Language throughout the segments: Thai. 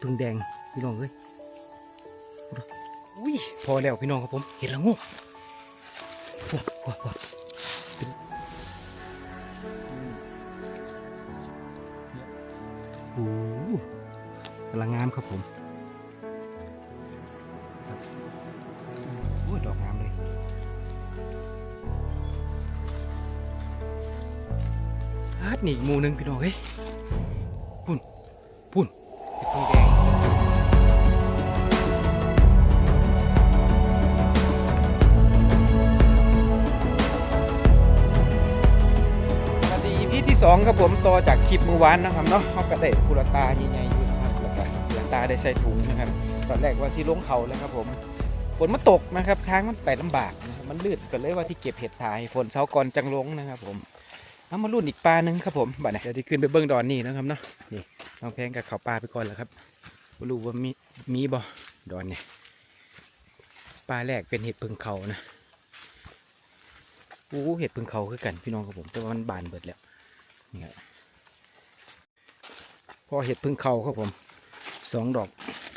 พึ่งแดงพี่น้องเอ้ยอุ้ยพอแล้วพี่น้องครับผม เห็นแล้วงูว้าวว้าวว้าวโอ้โหกำลังงามครับผมครับโอ้ยดอกงามเลยอาดนี่อีกหมูหนึ่งพี่น้องเฮ้ยพุ่นพุ่น ทองแดงสวัสดีพี่ที่สองครับผมต่อจากคลิปเมื่อวานนะครับเนาะเขาก็ได้กุลตาใหญ่ๆอยู่นะครับแล้วก็กุลตาได้ใส่ถุงนะครับตอนแรกว่าที่ลงเขาแล้วครับผมฝนมาตกนะครับทางมันไปลำบากนะครับมันลื่นก็เลยว่าที่เก็บเห็ดถ่ายฝนเช้าก่อนจังลงนะครับผม เอามาลุ่นอีกปลาหนึ่งครับผมบัดนี้เดี๋ยวที่ขึ้นไปเบิ้งดอนนี่นะครับเนาะนี่น้องแพงกับเขาปลาไปก่อนแล้วครับบ่รู้ว่ามีมีบ่ดอนเนี่ยปลาแรกเป็นเห็ดพึ่งเขานะโอ้เห็ดพึ่งเขาคือกันพี่น้องครับผมแต่ว่ามันบานเบิดแล้วนี่ครับพอเห็ดพึ่งเขาครับผมสองดอก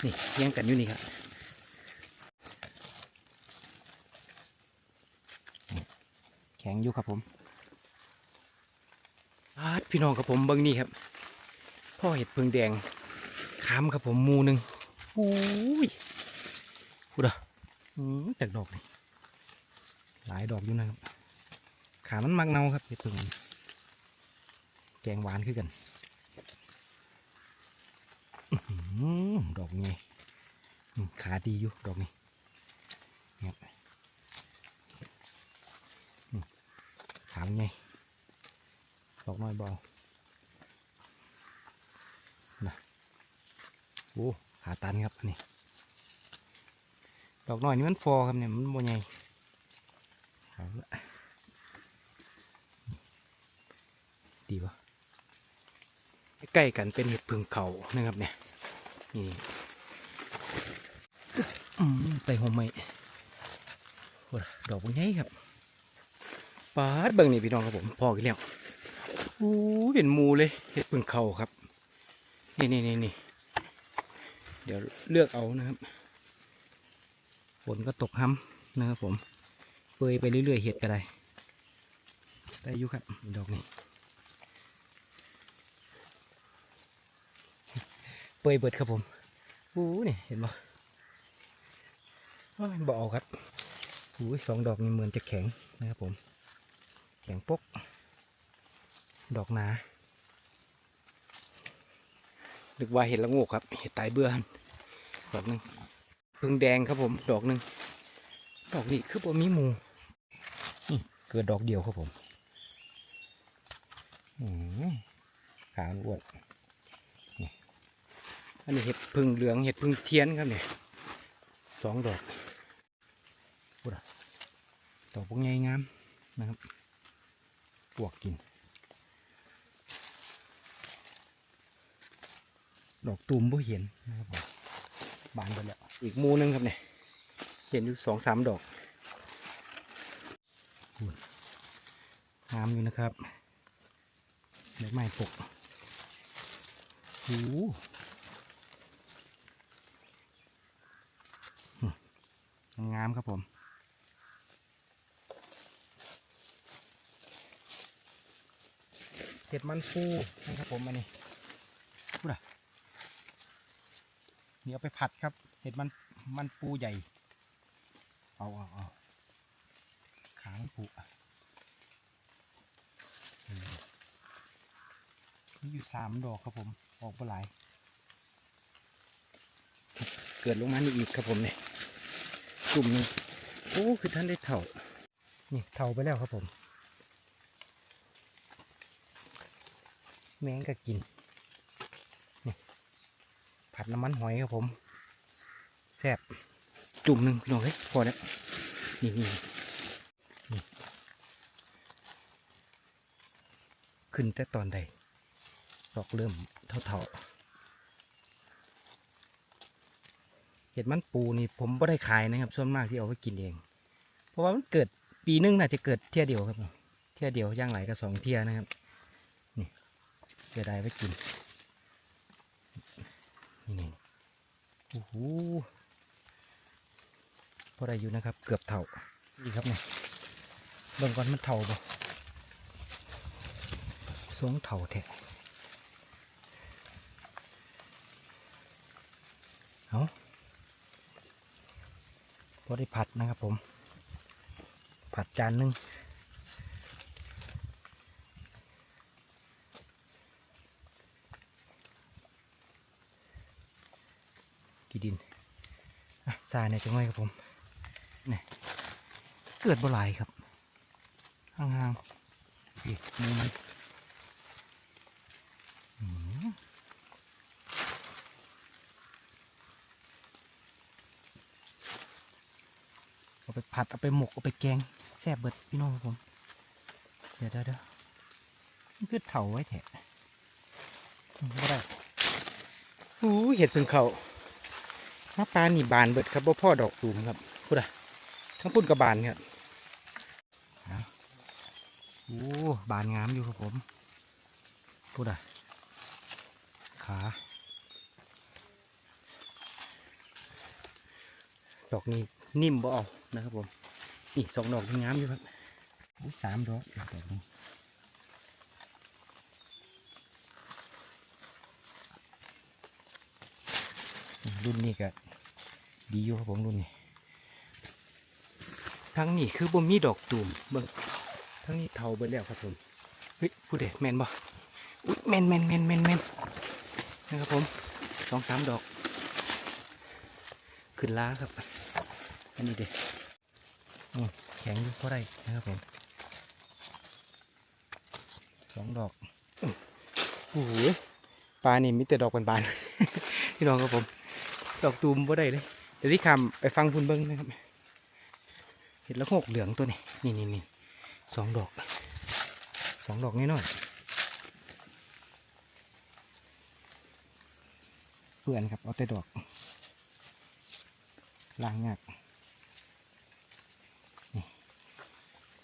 นี่เลี้ยงกันอยู่นี่ครับนี่แข็งอยู่ครับผมอาดพี่น้องครับผมเบิ้งนี่ครับ พ่อเห็ดพึ่งแดงขามครับผมมูหนึ่งโอ้ยพูดอะจากดอกนี่หลายดอกอยู่นะครับ ขามันมักเนาครับเห็ดพึ่งแกงหวานคือกันดอกไงขาดีอยู่ดอกนี้เนี่ยอืมขาไง ดอกน้อยเบานะโอ้ขาตันครับอันนี้ ดอกน้อยนี่มันฟอครับเนี่ยมันโมใหญ่เอาละดีปะใกล้กันเป็นเห็ดพึ่งเขานะครับเนี่ย นี่อืมไต่หอมไมโอ้ดอกพวกนี้ครับปาดเบิ่งนี่พี่น้องครับผมพอกันแล้ว โอ้เป็นมูเลยเห็ดพึ่งเขาครับ นี่นี่นี่นี่เดี๋ยวเลือกเอานะครับฝนก็ตกห้ำนะครับผมเปยไปเรื่อยๆเห็ดก็ได้ได้อยู่ครับดอกนี้เปยเบิดครับผมอู้นี่เห็นบ่โอ้ยบ่เอาครับอู้ยสองดอกนี่เหมือนจะแข็งนะครับผม แข็งปก ดอกหนานึกว่าเห็ดละโงกครับ เห็ดตายเบื่อหนดอกหนึ่งพึ่งแดงครับผม ดอกหนึ่งดอกนี้คือบ่มีหมูเกิดดอกเดียวครับผมขาอ้วนอันนี้เห็ดพึ่งเหลืองเห็ดพึ่งเทียนครับเนี่ยสองดอกดอะดอกพวกใหญ่งามนะครับ ปวกกิน ดอกตูมบ่เห็นนะครับผมบานไปแล้ว อีกมูหนึงครับเนี่ย เห็นอยู่สองสามดอกงามอยู่นะครับใบไม้ปกโอ้โหงามครับผม เห็ดมันฟูนะครับผมอันนี้พูดอะ เนี่เอาไปผัดครับ เห็ดมันมันปูใหญ่ เอาเอาเอาขามันปูอะอืมมีอยู่สามดอกครับผม ออกไปหลาย เกิดลงมานี่อีกครับผมเนี่ยกลุ่มนึงโอ้คือท่านได้เถ่า นี่เถ่าไปแล้วครับผม แมงก็กิน ผัดน้ำมันหอยครับผมแซ่บจุ่มหนึ่งพี่น้องเฮ้ยพอแล้วนี่นี่ขึ้นแต่ตอนใดดอกเริ่มเท่าๆเห็ดมันปูนี่ผมไม่ได้ขายนะครับ ส่วนมากที่เอาไว้กินเอง เพราะว่ามันเกิดปีนึงน่าจะเกิดเที่ยเดียวครับเที่ยเดียวย่างไหลก็สองเที่ยนะครับ นี่เสียดายไว้กิน โอ้โหพอได้อยู่นะครับ เกือบเท่านี่ครับเนี่ยเบิ่งก่อนมันเท่าบ่สองเท่าแท้เอาพอได้ผัดนะครับผม ผัดจานหนึง กีดินทรายเนี่ยจังไว้ครับผมนี่เกิดบ่หลายครับห่างๆอีกมือมันอืมเอาไปผัด เอาไปหมก เอาไปแกงแซ่บเบิดพี่น้องครับผม เดี๋ยวเดี๋ยวเดี๋ยวมันคือเถาไว้แถะอืมบ่ได้อู้เห็ดเพิ่งเขาห น้าปลานี่บานเบิดครับบ่พ่อดอกตูมครับพูดอะทั้งพุ่นกับบานครับเอาโอ้บานงามอยู่ครับผมพูดอะขาดอกนี้นิ่มบ่เอานะครับผมนี่สองดอกงามอยู่ครับอู้สามดอกดอกหนึ รุ่นนี้ก็ดีอยู่ครับผมรุ่นนี้ทั้งนี้คือบ่มีดอกตูมเบิ่งทั้งนี้เทาเบิดแล้วครับผมเฮ้ยผู้เด็แมนบ่อุ๊ยแมนแมนแมนแมนแมนนะครับผมสองสามดอก ขึ้นล้าครับ อันนี้เด็นี่แข็งอยู่เพราะไรนะครับผมสองดอกโอ้โหปลานี่มีแต่ดอกบานๆพี่น้องครับผม ดอกตูมบ่ได้เลย เดี๋ยวที่คำไปฟังคุณเบิ้งนะครับ เห็ดละโงกเหลืองตัวนี้ นี่นี่นี่สองดอก สองดอกน้อยๆเพื่อนครับ เอาแต่ดอกล้างงากนี่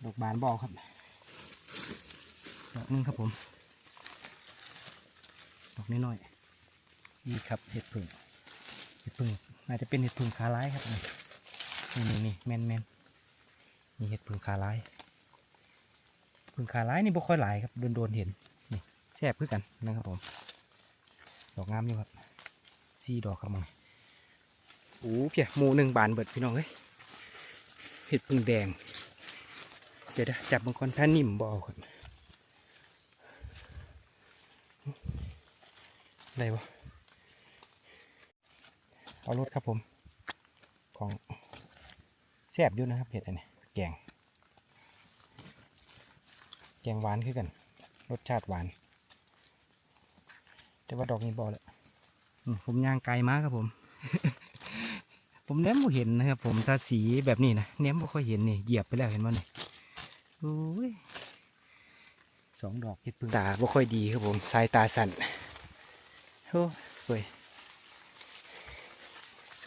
ดอกบานบอครับ ดอกนึงครับผม ดอกน้อยๆนี่ครับเห็ดเผึ่งเห็ดพึ่งน่าจจะเป็นเห็ดพึ่งขาร้ายครับนี่นี่นี่แมนแมนนี่เห็ดพึ่งขาร้ายพึ่งขาร้ายนี่บ่ค่อยหลายครับโดนโดนเห็นนี่แซ่บคือกันนะครับผมดอกงามอยู่ครับสีดอกครับมึงโอ้เพียหมูหนึ่งบานเบิดพี่น้องเอ้ยเห็ดพึ่งแดงเดี๋ยวจับบางคนถ้านิ่มบ่เอาครับอะไรวะ เอารถครับผม ของแซ่บอยู่นะครับเผ็ดอันนี้แกง แกงหวานคือกัน รสชาติหวาน แต่ว่าดอกนี้บอเลยอืมผมย่างไกลมากครับผม ผมเน้มบ่เห็นนะครับผมถ้าสีแบบนี้นะเน้มบ่ค่อยเห็นนี่เหยียบไปแล้วเห็นมั้ยนี่โอ้ยสองดอกเห็ดพึ่งตาบ่ค่อยดีครับผม สายตาสั่นโอ้ย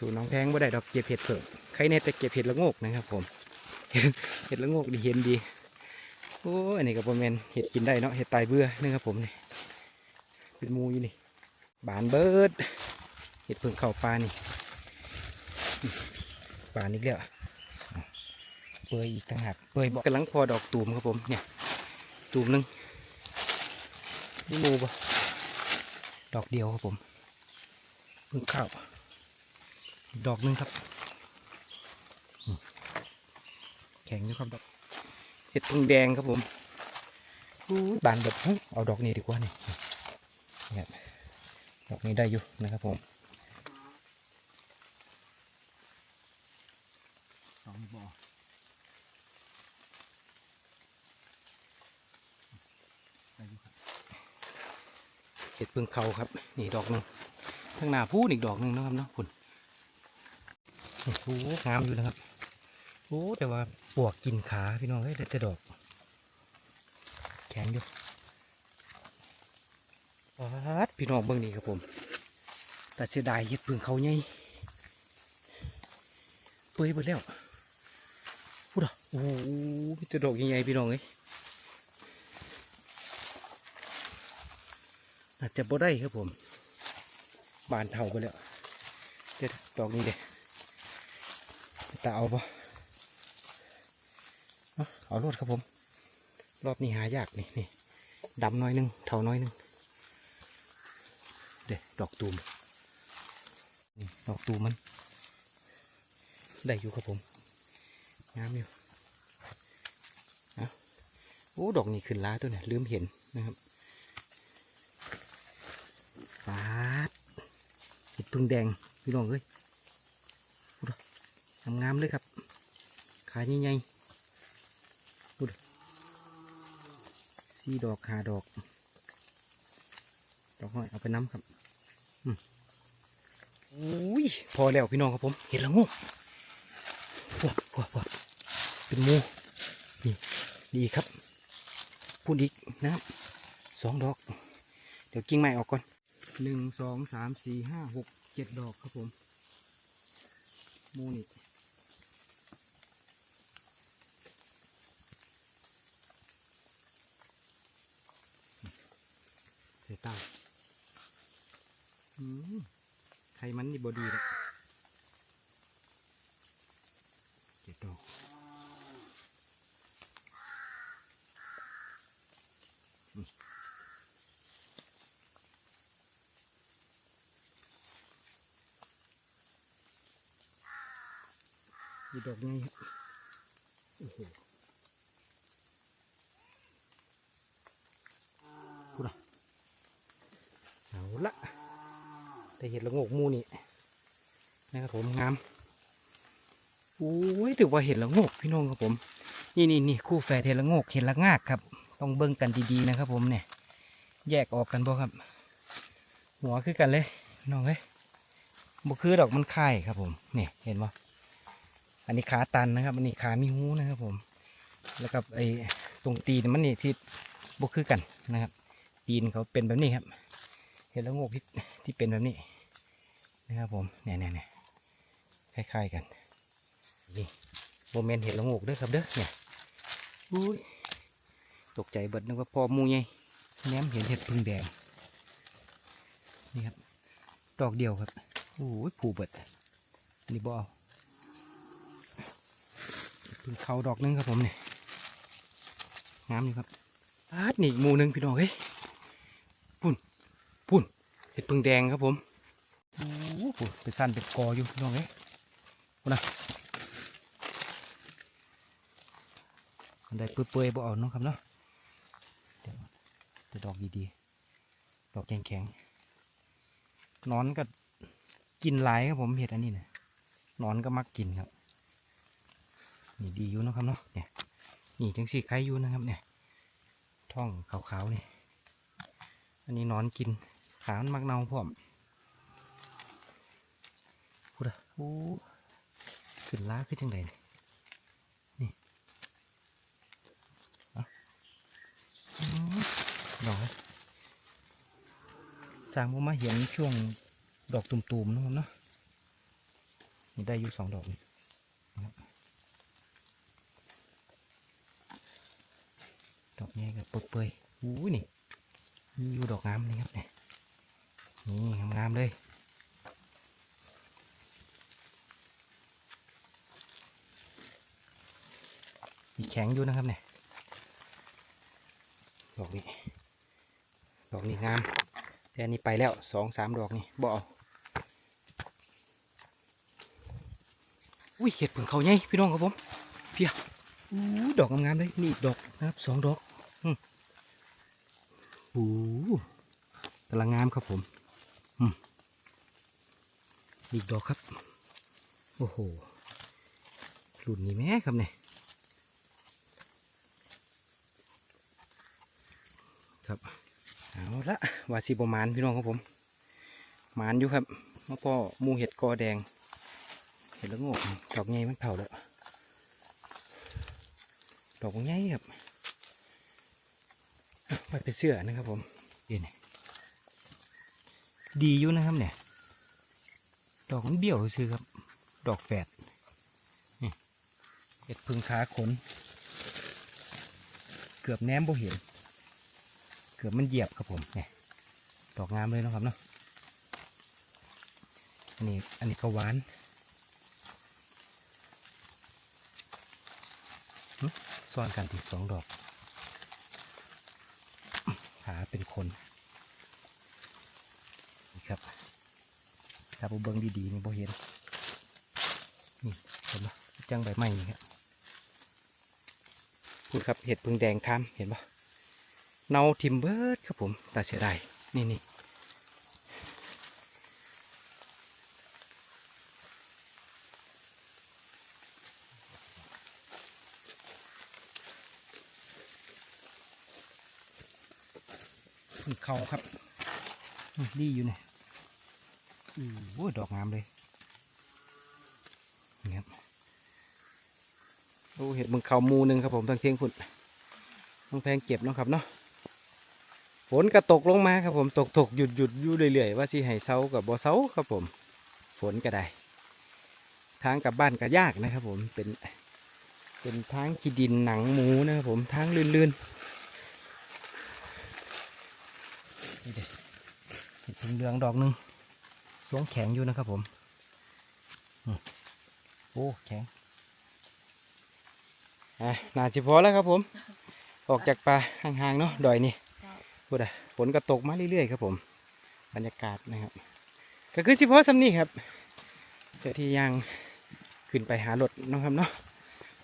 สู่น้องแพงบ่ได้ดอกเก็บเห็ดเผิ่ใครเนี่ยแต่เก็บเห็ดละงกนะครับ ผมเห็ดละงกดีเห็นดีโอ้อันนี้ก็บ่มนเห็ดกินได้เนาะเห็ดตายเบื่อนะครับผมนี่เป็นมูอยู่นี่บานเบิดเห็ดเพิ่งเข้าปลานี่บานอีกแล้วเปื่อยอีกต่างหากเปื่อยบอกกำลังพอดอกตูมครับผมเนี่ยตูมหนึงนี่มูบ่ดอกเดียวครับผมเพิ่งเข้า อีกดอกหนึงครับอืมแข็งอยู่ครับดอกเห็ดพึ่งแดงครับผมอู้ยบานแบบเฮ้ยเอาดอกนี้ดีกว่านี่นี่ครับดอกนี้ได้อยู่นะครับผมสองบ่อได้อยู่ครับเห็ดพึ่งเขาครับ นี่ดอกหนึ่งข้างหน้าพูนอีกดอกหนึ่งนะครับเนาะคุณ โอ้โหงามอยู่นะครับโอ้แต่ว่าปวกกินขาพี่น้องเอ้ยแต่ดอก แข็งอยู่ปัดพี่น้องเบิ่งนี่ครับผม แต่เสียดายเห็ดพึ่งเขาใหญ่เปื่อยไปแล้วพูดอะโอ้โหมีแต่ดอกใหญ่ๆพี่น้องเอ้ยอาจจะบ่ได้ครับผม บานเท่าไปแล้วเด็ดดอกนี้เด็ด ตาเอาปะเอารวดครับผม รอบนี้หายากนี่นี่ดำน้อยหนึงเท่าน้อยหนึงเด็ดดอกตูมนี่ดอกตูมมัน ได้อยู่ครับผมงามอยู่เอาโอ้ดอกนี้ขึ้นล้าตัวเนี่ยลืมเห็นนะครับฟาดเห็ดพึ่งแดงพี่น้องเอ้ย งามๆเลยครับ ขาใหญ่ๆดูดิสี่ดอกหาดอก ดอกน้อยเอาไปน้ำครับอุ้ยพอแล้วพี่น้องครับผม เห็ดละโงกว้าวว้าวเป็นมูนี่ดีครับพูดอีกนะครับสองดอก เดี๋ยวกิ่งไม้ออกก่อนหนึ่งสองสามสี่ห้าหกเจ็ดดอกครับผมมูนี่ ส่เต้าไข่มันนี่บอดีแล้วเจ็ดดอกดีดอกไงครับโอ้โหพูดนะ ละ แต่เห็ดละโงกมูนี่นะครับผมงามโอ้ยถือว่าเห็นละโงกพี่น้องครับผม นี่นี่นี่คู่แฝดเห็นละโงกเห็นละงากครับ ต้องเบิ่งกันดีๆนะครับ ผมเนี่ย แยกออกกันบ่ครับ หัวคือกันเลยพี่น้องเอ้ยบ่คือดอกมันค่ายครับ ผมเนี่ยเห็นบ่อันนี้ขาตันนะครับ อันนี้ขามีหูนะครับ ผม แล้วกับไอ้ตรงตีนมันนี่ที่บ่คือกันนะครับ ตีนเขาเป็นแบบนี้ครับ เห็นละโงกที่ที่เป็นแบบนี้นะครับผมเนี่ยเนี่ยเนี่ยคล้ายๆกันนี่โมเมนต์เห็ดละโงกเด้อครับเด้อเนี่ยอุ้ยตกใจเบิดนึกว่าพอมูไงแง้มเห็นเห็ดพึ่งแดงนี่ครับดอกเดียวครับโอ้ยผูเบิดนี่บ่เอาพึ่งเขาดอกหนึงครับผมเนี่ยงามนี่ครับปาดนี่อีกมูหนึงพี่น้องเฮ้ย ปุ่นเห็ดพึ่งแดงครับผมโอ้โหไปสั้นเป็นกออยู่น้องเฮ้ยนะอันใดเปื่อยๆบ่เอาเนาะครับเนาะเดี๋ยวจะดอกดีๆ ดอกแข็งๆนอนก็กินหลายครับผมเห็ดอันนี้นะหนอนก็มักกินครับ นี่ดีอยู่นะครับเนาะเนี่ยนี่จังสีไข่อยู่นะครับเนี่ยท้องขาวๆนี่ อันนี้นอนกิน ขามันมักเน่าพร้อมพูดอะโอ้ขึ้นล้าขึ้นจังไดนี่ดอกจางผมมาเห็นช่วงดอกตุ่มๆนะครับเนาะนี่ได้อยู่สองดอกนี่ดอกนี้กับเปื่อยๆอู้ยนี่มีอยู่ดอกงามนี่ครับเนี่ย นี่งามๆเลยมีแข็งอยู่นะครับเนี่ยดอกนี้ดอกนี้งาม แต่อันนี้ไปแล้วสองสามดอกนี่บ่เอาอุ้ยเห็ดผึ่งเขาใหญ่พี่น้องครับผมเพียอู้ดอกงามๆเลยนี่อีกดอกนะครับสองดอกอืมโอ้กำลังงามครับผม อีกดอกครับ โอ้โหหลุดนี่แม่ครับเนี่ยครับเอาละวาสีประมาณพี่น้องครับผมหมานอยู่ครับมาพ่อหมูเห็ดกอแดง เห็ดละงกดอกใหญ่มันเผาแล้วดอกใหญ่ครับไปเป็นเสื้อนะครับผมเดี๋ยวนี่ ดีอยู่นะครับเนี่ย ดอกมันเบี้ยวซื้อครับ ดอกแฝดนี่เห็ดพึ่งขาขน เกือบแนมบ่เห็น เกือบมันเหยียบครับผมเนี่ยดอกงามเลยนะครับเนาะอันนี้อันนี้ก็หวานซ่อนกันที่สองดอก ขาเป็นคน ครับถ้าผมเบิ้งดีๆนี่บ่เห็นนี่เห็นปะจังใบไม้นี่ครับนี่ครับเห็ดพึ่งแดงทามเห็นปะเนาทิมเบิร์ดครับผมแต่เสียดายนี่นี่เขาครับนี่ดีอยู่เนี่ย อู้โอ้ยดอกงามเลยนี่ครับโอ้เห็ดมึงเขามูหนึ่งครับผมทางเทียงพุ่นต้องแพงเก็บเนาะครับเนาะฝนก็ตกลงมาครับผมตกตกหยุดหยุดอยู่เรื่อยๆว่าสิให้เซากับบ่เซาครับผม ฝนก็ได้ ทางกลับบ้านก็ยากนะครับผมเป็นเป็นทางขี้ดินหนังหมูนะครับผมทางลื่นๆนี่เด็ดเห็ดพึ่งเหลืองดอกหนึ่ง สวงแข็งอยู่นะครับผมโอ้แข็งอะน่าจะพอแล้วครับผม ออกจากป่าห่างๆเนาะดอยนี่พูดอะฝนก็ตกมาเรื่อยๆครับผม บรรยากาศนะครับ ก็คือสิพอสำนี่ครับเจ้าที่ยังขึ้นไปหารถเนะครับเนาะ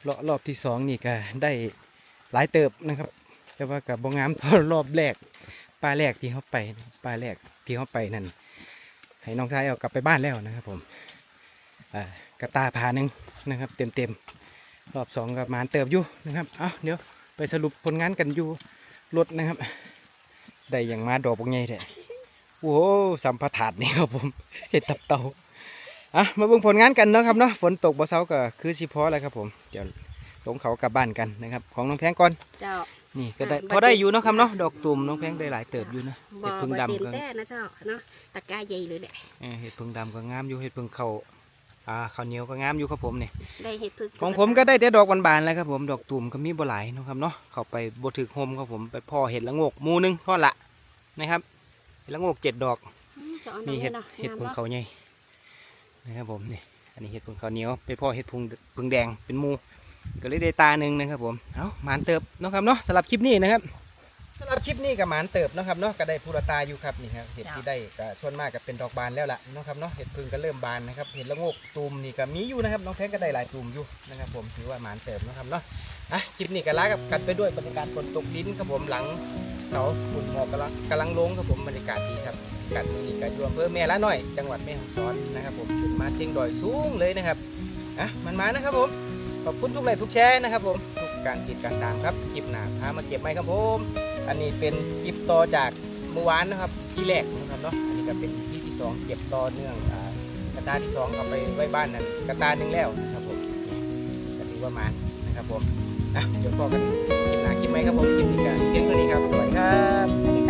รอบรอบที่สองนี่ก็ได้หลายเติบนะครับ แต่ว่ากับบงงามเท่ารอบแรกปลาแรกที่เขาไปปลาแรกที่เขาไปนั่น ให้น้องชายเอากลับไปบ้านแล้วนะครับผมกระตาพาหนึ่งนะครับ เต็มเต็มๆรอบสองกับมานเติบอยู่นะครับ เอาเดี๋ยวไปสรุปผลงานกันอยู่รถนะครับ ได้อย่างมาดอกบงไงแท้โอ้สัมผัสถาดนี่ครับผม เห็ดตับเตาอะมาเบิ่งผลงานกันเนาะครับเนาะฝนตกบ่เซาก็คือสิพอแล้วครับผม เดี๋ยวลงเขากลับบ้านกันนะครับ ของน้องแพงก่อนเจ้า นี่ก็ได้อะพอได้บัดนี้อยู่เนาะครับเนาะดอกตุ่มน้องแพงได้หลายเติบอยู่นะบ่เห็ดพึ่งบ่ดำเต็มก็แต่นะเจ้าเนาะตะกร้าใหญ่เลยแหละเออเห็ดพึ่งดำก็งามอยู่เห็ดพึ่งเขาอ่าข้าวเหนียวก็งามอยู่ครับผมเนี่ยได้เห็ดพึ่งของผมก็ได้แต่ดอกบานๆแล้วครับผมดอกตุ่มก็มีบ่หลายเนาะครับเนาะเข้าไปบ่ถึกโฮมครับผมไปพ่อเห็ดละโงกหมูหนึงพ่อละนะครับเห็ดละโงกเจ็ดดอก อืมจะเอานี่นี่เห็ดเนาะเห็ดงามพึ่งเนาะเขาใหญ่นะครับผมนี่อันนี้เห็ดพึ่งเขาวเหนียวไปพ่อเห็ดพึ่งพึ่งแดงเป็นหมู ก็เลยได้ตาหนึ่งนะครับผมเอ้าหมานเติบเนาะครับเนาะสำหรับคลิปนี้นะครับสำหรับคลิปนี้กับหมานเติบเนาะครับเนาะก็ได้พูรตาอยู่ครับนี่ครับเห็ดที่ได้ก็ส่วนมากก็เป็นดอกบานแล้วล่ะเนาะครับเนาะเห็ดพึ่งก็เริ่มบานนะครับเห็ดละโงกตูมนี่ก็มีอยู่นะครับน้องแพงก็ได้หลายตูมอยู่นะครับผมถือว่าหมานเติบเนาะครับเนาะอะคลิปนี้ก็ลากับกันไปด้วยบรรยากาศฝนตกดินครับผมหลังเขาฝุ่นหมอกกำลังกำลังลงครับผมบรรยากาศดีครับกันนี่ก็อยู่อำเภอแม่ละน้อย จังหวัดแม่ฮ่องสอนนะครับผมขึ้นมาเทียงดอยสูงเลยนะครับอะมันมานะครับผม ขอบคุณทุกไลค์ทุกแชร์นะครับผมทุกการติดการตามครับคลิปหนาพามาเก็บไม้ครับผมอันนี้เป็นคลิปต่อจากเมื่อวานนะครับที่แรกนะครับเนาะอันนี้ก็เป็นที่ที่สองเก็บต่อเนื่องกระตาที่สองเอาไปไว้บ้านนั่นกระตาหนึ่งแล้วนะครับผมก็ถือว่ามานนะครับผมอะเดี๋ยวพอกันคลิปหนาคลิปไหมครับผมคลิปนี้กันเพียงเท่านี้ครับสวัสดีครับ